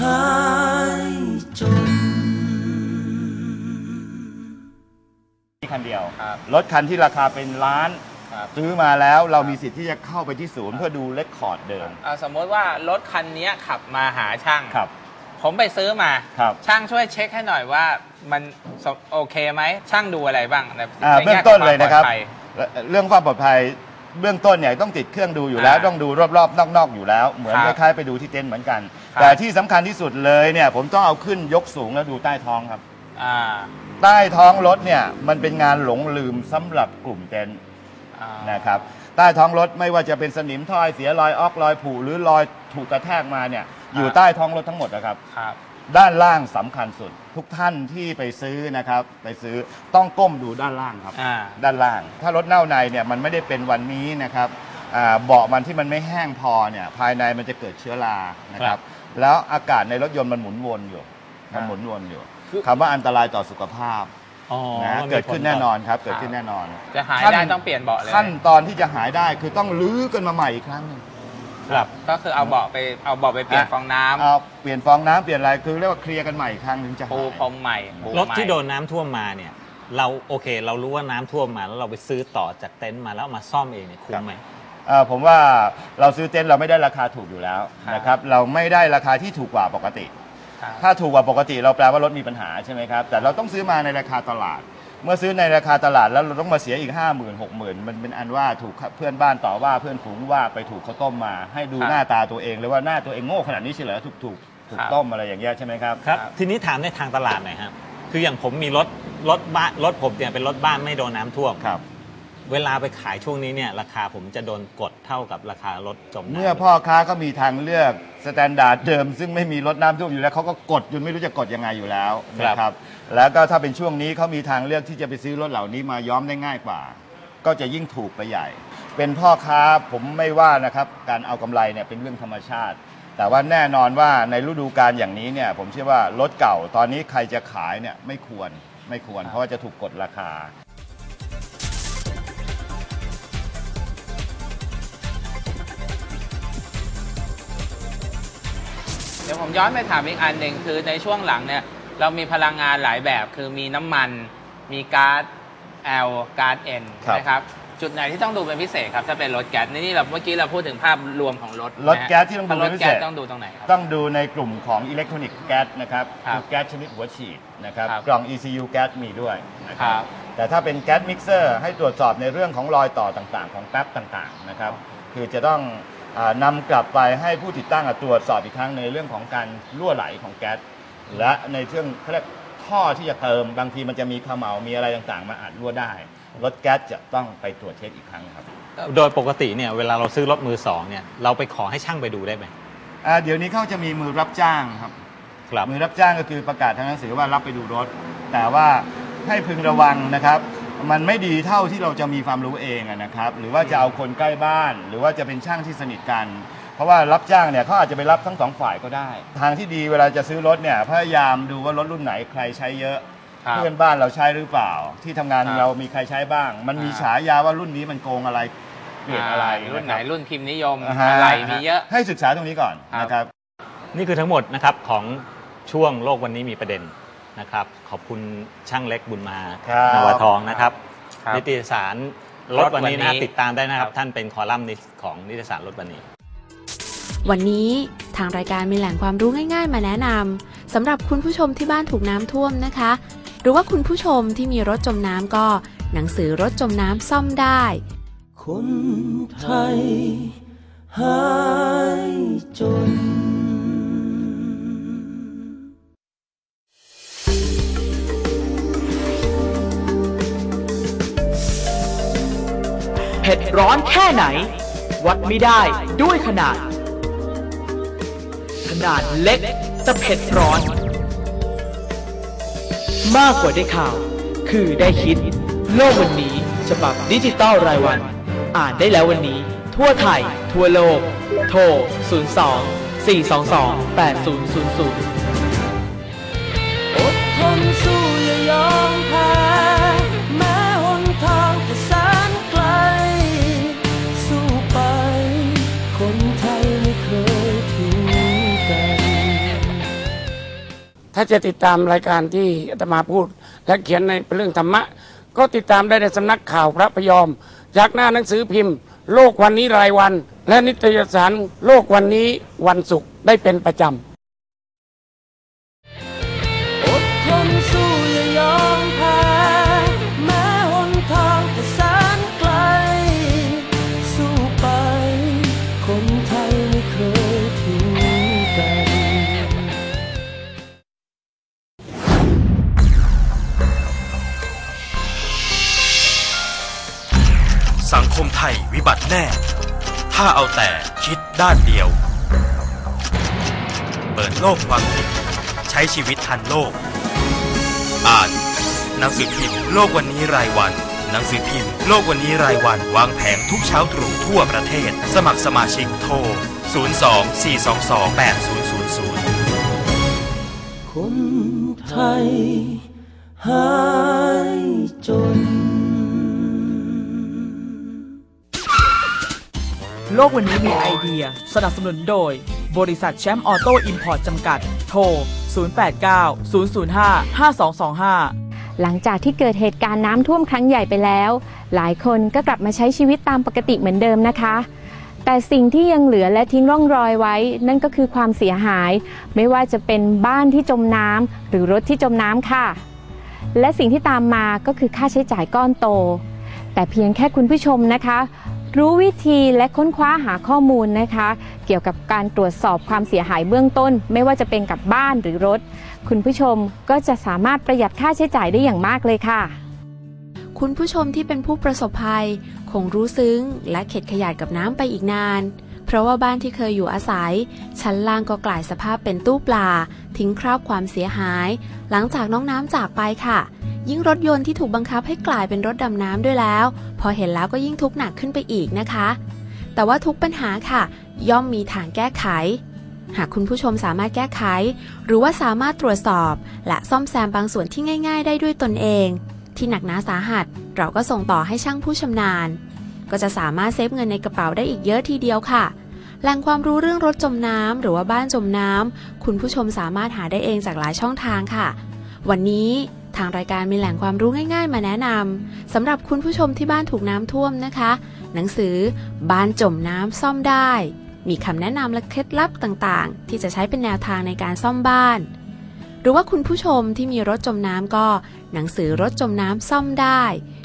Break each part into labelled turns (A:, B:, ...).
A: หายจน
B: ที่คันเดียว
C: ครับ
B: รถคันที่ราคาเป็นล้าน
C: ครับ
B: ซื้อมาแล้วเรามีสิทธิ์ที่จะเข้าไปที่ศูนย์เพื่อดูเลคคอร์ดเดิม
C: เอาสมมติว่ารถคันนี้ขับมาหาช่าง
B: ครับ
C: ผมไปซื้อมา
B: ครับ
C: ช่างช่วยเช็คให้หน่อยว่ามันสโอเคไหม ช่างดูอะไรบ้างใน
B: อ่า
C: ใน
B: เบื้อ
C: แง่
B: งต้นเลยนะครับ
C: วามปอดภัย
B: เรื่องความปลอดภัยเบื้องต้นเนี่ยต้องติดเครื่องดูอยู่แล้ว
C: อ่า
B: ต้องดูรอบๆนอกๆอยู่แล้ว เหมือน
C: ค
B: ครับล้ายๆไปดูที่เต็นท์เหมือนกัน
C: ครับ
B: แต่ที่สำคัญที่สุดเลยเนี่ยผมต้องเอาขึ้นยกสูงแล้วดูใต้ท้องครับ
C: อ่า
B: ใต้ท้องรถเนี่ยมันเป็นงานหลงลืมสำหรับกลุ่มเต็นท์
C: อ่า
B: นะครับใต้ท้องรถไม่ว่าจะเป็นสนิมถ้อยเสียรอยออกรอยผุหรือรอยถูกกระแทกมาเนี่ยอยู่ใต้ท้องรถทั้งหมดนะครับ
C: ครับ
B: ด้านล่างสำคัญสุด ทุกท่านที่ไปซื้อนะครับ ไปซื้อต้องก้มดูด้านล่างครับ
C: อ่า
B: ด้านล่าง ถ้ารถเน่าในเนี่ยมันไม่ได้เป็นวันนี้นะครับอ่าเบาะมันที่มันไม่แห้งพอเนี่ยภายในมันจะเกิดเชื้อรานะค
C: ครั
B: รับ
C: บ
B: แล้วอากาศในรถยนต์มันหมุนวนอยู่
C: ครั
B: มัน
C: บ
B: หมุนวนอยู่
C: คือ
B: คำว่าอันตรายต่อสุขภาพ
D: อ๋อ
B: นะ
D: มัมี
B: เกิดขึ้น
D: ผลต่
B: แน่นอนครับ เกิดขึ้นแน่นอน
C: จะหาย
B: ขั้น
C: ได้ต้องเปลี่ยนเบาะเลย
B: ขั้นตอนที่จะหายได้คือต้องลื้อกันมาใหม่อีกครั้งหนึ่ง
D: ครับ
C: ก็คือเอาเบาะไปเอาเบาะไปเปลี่ยน
B: อะ
C: ฟองน้ำ
B: เอาเปลี่ยนฟองน้ำเปลี่ยนอะไรคือเรียกว่าเคลียร์กันใหม่อีกครั้งหนึ่งจะ
C: ปู
B: หาย
C: พรมใหม่ปู
D: รถที่
C: ใหม่
D: โดนน้ำท่วมมาเนี่ย เราโอเค เรารู้ว่าน้ำท่วมมาแล้วเราไปซื้อต่อจากเต็นท์มาแล้วเอามาซ่อมเองเนี่ยคุ้มไหม
B: เอ่อผมว่าเราซื้อเต็นท์เราไม่ได้ราคาถูกอยู่แล้วนะครับเราไม่ได้ราคาที่ถูกกว่าปกติ
C: ครับ
B: ถ้าถูกกว่าปกติเราแปลว่ารถมีปัญหาใช่ไหมครับ แต่เราต้องซื้อมาในราคาตลาด เมื่อซื้อในราคาตลาดแล้วเราต้องมาเสียอีก 5 0 0 0 0 6 0 0 0มันเป็นอันว่าถูกเพื่อนบ้านต่อว่าเพื่อนฝูงว่าไปถูกเขาต้มมา ให้ดู
C: ครับ
B: หน้าตาตัวเองเลยว่าหน้าตัวเองโง่ขนาดนี้เฉยเหรอถูกถูกถูก
C: ครับ
B: ต้มอะไรอย่างเงี้ยใช่ไหมครับ
D: ครับ
C: ครับ
D: ทีนี้ถามในทางตลาดหน่อยครับ คืออย่างผมมีรถรถบ้านรถผมเนี่ยเป็นรถบ้านไม่โดนน้ำท่วม
B: ครับ
D: เวลาไปขายช่วงนี้เนี่ยราคาผมจะโดนกดเท่ากับราคารถจมน้ำ
B: เมื่อพ่อค้าก็มีทางเลือกสแตนดาร์ดเดิม ซึ่งไม่มีรถน้ำท่วมอยู่แล้วเขาก็กดจนไม่รู้จะกดยังไงอยู่แล้วนะครับแล้วก็ถ้าเป็นช่วงนี้เขามีทางเลือกที่จะไปซื้อรถเหล่านี้มาย้อมได้ง่ายกว่า ก็จะยิ่งถูกไปใหญ่ เป็นพ่อค้าผมไม่ว่านะครับการเอากำไรเนี่ยเป็นเรื่องธรรมชาติ แต่ว่าแน่นอนว่าในฤดูกาลอย่างนี้เนี่ยผมเชื่อว่ารถเก่าตอนนี้ใครจะขายเนี่ยไม่ควรไม่ควร เพราะว่าจะถูกกดราคา
C: เดี๋ยวผมย้อนไปถามอีกอันหนึ่งคือในช่วงหลังเนี่ยเรามีพลังงานหลายแบบ คือมีน้ำมัน มีก๊าซ L ก๊าซ N
B: ครับ
C: นะครับ จุดไหนที่ต้องดูเป็นพิเศษครับ ถ้าเป็นรถแก๊สนี่นี่เราเมื่อกี้เราพูดถึงภาพรวมของรถ
B: รถแก๊สที่ต้องดู
C: ถ้าร
B: เป็
C: ถ
B: นพิ
C: แก๊
B: เศ
C: ส
B: ษ
C: ต้องดูตรงไหนครับ
B: ต้องดูในกลุ่มของอิเล็กทรอนิกส์แก๊สนะครับ
C: ครับ
B: คือแก๊สชนิดหัวฉีดนะครับ
C: ครับ
B: กล่อง ECU แก๊สมีด้วยนะค
C: ครั
B: รับ บแต่ถ้าเป็นแก๊สมิกเซอร์ให้ตรวจสอบในเรื่องของรอยต่อต่างๆ ของแป๊บต่างๆนะครับคือจะต้องอา นำกลับไปให้ผู้ติดตั้งอะตรวจสอบอีกครั้งในเรื่องของการรั่วไหลของแก๊สและในเรื่องเขาเรียกท่อที่จะเติมบางทีมันจะมีเขมเหลามีอะไรต่างๆ มาอาจรั่วได้รถแก๊สจะต้องไปตรวจเช็คอีกครั้งครับ
D: โดยปกติเนี่ยเวลาเราซื้อรถมือสองเนี่ยเราไปขอให้ช่างไปดูได้ไหม
B: อ่าเดี๋ยวนี้เขาจะมีมือรับจ้างครับ
D: ครับ
B: มือรับจ้างก็คือประกาศทางหนังสือว่ารับไปดูรถ แต่ว่าให้พึงระวังนะครับ มันไม่ดีเท่าที่เราจะมีความรู้เองอะนะครับ หรือว่าจะเอาคนใกล้บ้าน หรือว่าจะเป็นช่างที่สนิทกัน เพราะว่ารับจ้างเนี่ยเขาอาจจะไปรับทั้งสองฝ่ายก็ได้ ทางที่ดีเวลาจะซื้อรถเนี่ยพยายามดูว่ารถรุ่นไหนใครใช้เยอะ
C: ครับ
B: เพื่อนบ้านเราใช้หรือเปล่า ที่ทำงาน
C: ครับ
B: เรามีใครใช้บ้าง มันมี
C: อ่า
B: ฉายาว่ารุ่นนี้มันโกงอะไรเปลี่ยนอะไรา
C: รุ่นไหนะ
B: คบ
C: รุ่นพิมพ์นิยมา
B: ฮะ
C: อะไรมีเยอะ
B: ให้ศึกษาตรงนี้ก่อน
C: ครับ
B: นะครับ
D: นี่คือทั้งหมดนะครับของช่วงโลกวันนี้มีประเด็น นะครับ ขอบคุณช่างเล็กบุญมา
B: ครับ
D: นวทองนะครับ
C: ครับ
D: นิตยสารรถวันนี้นะครับ
C: รถวันนี้
D: ติดตามได้นะครับ
C: ครับ
D: ท่านเป็นคอลัมนิสต์ของนิตยสารรถวันนี้
E: วันนี้ทางรายการมีแหล่งความรู้ง่ายๆ มาแนะนำสำหรับคุณผู้ชมที่บ้านถูกน้ำท่วมนะคะ หรือว่าคุณผู้ชมที่มีรถจมน้ำก็ หนังสือรถจมน้ำซ่อมได้
A: คนไทยหา
F: ผ็ดร้อนแค่ไหน วัดไม่ได้ด้วยขนาด ขนาดเล็กแต่เผ็ดร้อน มากกว่าได้ข่าว คือได้คิด โลกวันนี้ ฉบับดิจิตอลรายวัน อ่านได้แล้ววันนี้ ทั่วไทย ทั่วโลก โทร 02 422 8000
G: ถ้าจะติดตามรายการที่อาตมาพูด และเขียนในเรื่องธรรมะ ก็ติดตามได้ในสำนักข่าวพระพยอม จากหน้าหนังสือพิมพ์ โลกวันนี้รายวัน และนิตยสารโลกวันนี้วันศุกร์ได้เป็นประจำ
H: ถ้าเอาแต่คิดด้านเดียว เปิดโลกความคิดใช้ชีวิตทันโลก อ่านหนังสือพิมพ์โลกวันนี้รายวัน หนังสือพิมพ์โลกวันนี้รายวัน วางแผงทุกเช้าตรู่ทั่วประเทศ สมัครสมาชิกโทร 02 422 8000
A: คนไทยหายจน
F: โลกวันนี้มีไอเดีย สนับสนุนโดย บริษัทแชมป์ออโต้อิมพอร์ตจำกัด โทร 089 005 5225
I: หลังจากที่เกิดเหตุการณ์น้ำท่วมครั้งใหญ่ไปแล้ว หลายคนก็กลับมาใช้ชีวิตตามปกติเหมือนเดิมนะคะ แต่สิ่งที่ยังเหลือและทิ้งร่องรอยไว้ นั่นก็คือความเสียหาย ไม่ว่าจะเป็นบ้านที่จมน้ำหรือรถที่จมน้ำค่ะ และสิ่งที่ตามมาก็คือค่าใช้จ่ายก้อนโต แต่เพียงแค่คุณผู้ชมนะคะ รู้วิธีและค้นคว้าหาข้อมูลนะคะ เกี่ยวกับการตรวจสอบความเสียหายเบื้องต้น ไม่ว่าจะเป็นกับบ้านหรือรถ คุณผู้ชมก็จะสามารถประหยัดค่าใช้จ่ายได้อย่างมากเลยค่ะ
E: คุณผู้ชมที่เป็นผู้ประสบภัย คงรู้ซึ้ง และเข็ดขยาดกับน้ำไปอีกนาน ราะว่าบ้านที่เคยอยู่อาศัย ชั้นล่างก็กลายสภาพเป็นตู้ปลา ทิ้งคราบความเสียหาย หลังจากน้องน้ำจากไปค่ะ ยิ่งรถยนต์ที่ถูกบังคับให้กลายเป็นรถดำน้ำด้วยแล้ว พอเห็นแล้วก็ยิ่งทุกข์หนักขึ้นไปอีกนะคะ แต่ว่าทุกปัญหาค่ะ ย่อมมีทางแก้ไข หากคุณผู้ชมสามารถแก้ไข หรือว่าสามารถตรวจสอบ และซ่อมแซมบางส่วนที่ง่าย ๆ ได้ด้วยตนเอง ที่หนักหนาสาหัส เราก็ส่งต่อให้ช่างผู้ชำนาญ ก็จะสามารถเซฟเงินในกระเป๋าได้อีกเยอะทีเดียวค่ะ แหล่งความรู้เรื่องรถจมน้ำหรือว่าบ้านจมน้ำคุณผู้ชมสามารถหาได้เองจากหลายช่องทางค่ะ วันนี้ทางรายการมีแหล่งความรู้ง่าย ๆ มาแนะนำสำหรับคุณผู้ชมที่บ้านถูกน้ำท่วมนะคะ หนังสือ บ้านจมน้ำซ่อมได้ มีคำแนะนำและเคล็ดลับต่างๆ ที่จะใช้เป็นแนวทางในการซ่อมบ้าน หรือว่าคุณผู้ชมที่มีรถจมน้ำก็ หนังสือรถจมน้ำซ่อมได้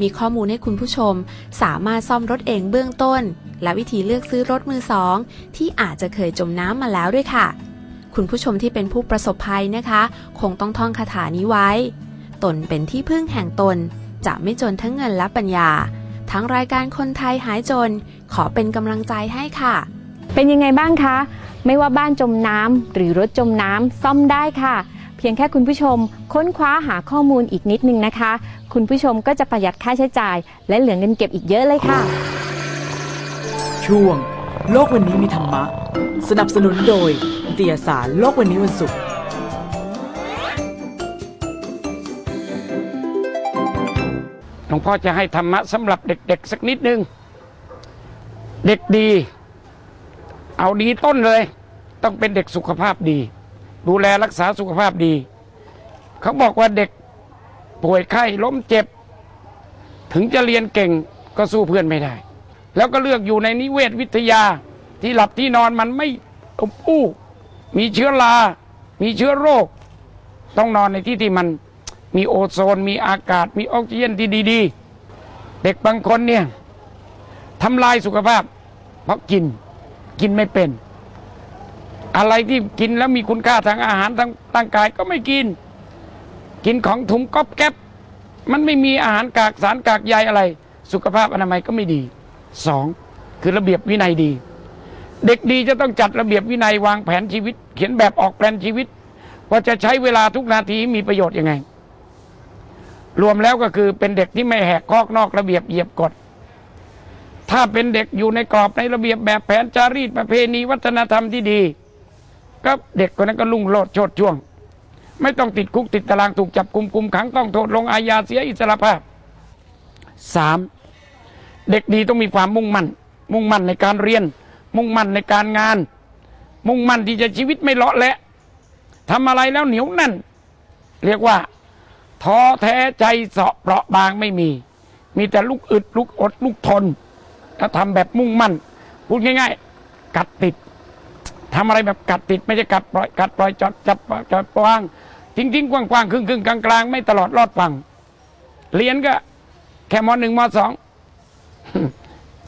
E: มีข้อมูลให้คุณผู้ชม สามารถซ่อมรถเองเบื้องต้น และวิธีเลือกซื้อรถมือสอง ที่อาจจะเคยจมน้ำมาแล้วด้วยค่ะ คุณผู้ชมที่เป็นผู้ประสบภัยนะคะ คงต้องท่องคาถานี้ไว้ ตนเป็นที่พึ่งแห่งตน จะไม่จนทั้งเงินและปัญญา ทั้งรายการคนไทยหายจน ขอเป็นกำลังใจให้ค่ะ
I: เป็นยังไงบ้างคะ ไม่ว่าบ้านจมน้ำหรือรถจมน้ำซ่อมได้ค่ะ เพียงแค่คุณผู้ชมค้นคว้าหาข้อมูลอีกนิดนึงนะคะ คุณผู้ชมก็จะประหยัดค่าใช้จ่าย และเหลือเงินเก็บอีกเยอะเลยค่ะ
F: ช่วง โลกวันนี้มีธรรมะ สนับสนุนโดยนิตยสารโลกวันนี้วันศุกร์
G: หลวงพ่อจะให้ธรรมะสำหรับเด็กๆ สักนิดนึง เด็กดี เอาดีต้นเลย ต้องเป็นเด็กสุขภาพดี ดูแลรักษาสุขภาพดี เขาบอกว่าเด็กป่วยไข้ล้มเจ็บ ถึงจะเรียนเก่งก็สู้เพื่อนไม่ได้ แล้วก็เลือกอยู่ในนิเวศวิทยาที่หลับที่นอนมันไม่อบอู้มีเชื้อรา มีเชื้อโรค ต้องนอนในที่ที่มันมีโอโซน มีอากาศ มีออกซิเจนที่ดีๆ เด็กบางคนเนี่ยทำลายสุขภาพ เพราะกินกินไม่เป็น อะไรที่กินแล้วมีคุณค่าทางอาหารทางร่างกายก็ไม่กิน กินของถุงก๊อบแก๊บมันไม่มีอาหารกากสารกากใยอะไร สุขภาพอนามัยก็ไม่ดีสองคือระเบียบวินัยดี เด็กดีจะต้องจัดระเบียบวินัยวางแผนชีวิต เขียนแบบออกแผนชีวิต ว่าจะใช้เวลาทุกนาทีมีประโยชน์ยังไง รวมแล้วก็คือเป็นเด็กที่ไม่แหกข้อนอกระเบียบเหยียบกฎถ้าเป็นเด็กอยู่ในกรอบในระเบียบแบบแผนจารีตประเพณีวัฒนธรรมที่ดี ก็เด็กคนนั้นก็ลุ่งโลดโชดช่วง ไม่ต้องติดคุกติดตารางถูกจับกุมคุมขังต้องโทษลงอาญาเสียอิสรภาพสามเด็กดีต้องมีความมุ่งมั่น มุ่งมั่นในการเรียน มุ่งมั่นในการงาน มุ่งมั่นที่จะชีวิตไม่เลาะและทำอะไรแล้วเหนียวแน่น เรียกว่าท้อแท้ใจเสาะเปราะบางไม่มี มีแต่ลูกอึดลูกอดลูกทนแล้วทำแบบมุ่งมั่น พูดง่าย ๆ กัดติด ทำอะไรแบบกัดติดไม่ใช่กัดปล่อยกัดปล่อยจอดจับจอดวางจริงๆกว้างๆครึ่งๆกลางไม่ตลอดรอดฟังเรียนก็ แค่มหนึ่งมสอง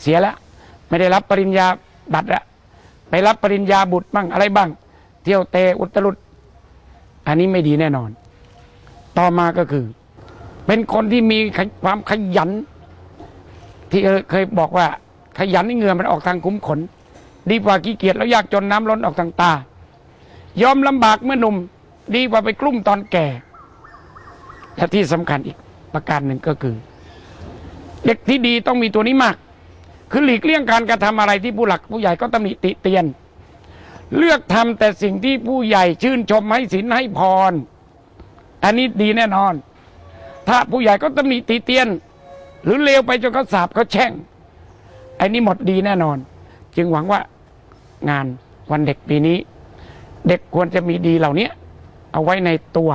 G: เสียแล้วไม่ได้รับปริญญาบัตรละไปรับปริญญาบุตรบ้างอะไรบ้าง เที่ยวเตะอุตรุดอันนี้ไม่ดีแน่นอน ต่อมาก็คือ เป็นคนที่มีความขยัน ที่เคยบอกว่า ขยันนี่เงื่อมันออกทางคุ้มขน ดีกว่าขี้เกียจแล้วยากจนน้ำล้นออกทางตา ยอมลำบากเมื่อหนุ่ม ดีกว่าไปกลุ้มตอนแก่ และที่สำคัญอีกประการหนึ่งก็คือ เด็กที่ดีต้องมีตัวนี้มาก คือหลีกเลี่ยงการกระทำอะไรที่ผู้หลักผู้ใหญ่ก็ตำหนิติเตียน เลือกทำแต่สิ่งที่ผู้ใหญ่ชื่นชมให้ศีลให้พร อันนี้ดีแน่นอน ถ้าผู้ใหญ่ก็ตำหนิติเตียน หรือเลวไปจนเขาสาบเขาแช่งอันนี้หมดดีแน่นอน จึงหวังว่า งานวันเด็กปีนี้ เด็กควรจะมีดีเหล่านี้เอาไว้ในตัว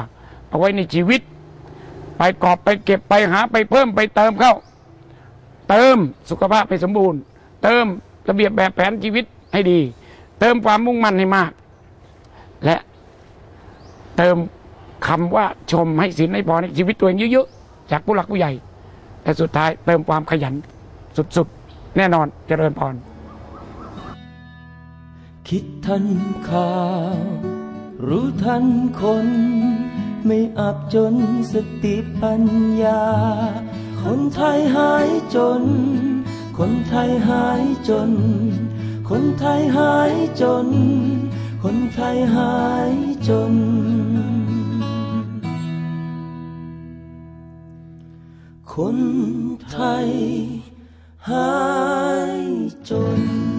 G: เอาไว้ในชีวิต ไปกอบไปเก็บไปหาไปเพิ่มไปเติมเข้า เติมสุขภาพให้สมบูรณ์ เติมระเบียบแบบแผนชีวิตให้ดี เติมความมุ่งมั่นให้มาก และเติมคำว่าชมให้สินให้พรในชีวิตตัวเองเยอะๆจากผู้หลักผู้ใหญ่แต่สุดท้ายเติมความขยันสุดๆ แน่นอนเจริญพร
A: คิดทันข่าว รู้ทันคน ไม่อับจนสติปัญญา คนไทยหายจน คนไทยหายจน คนไทยหายจน คนไทยหายจน คนไทยหายจน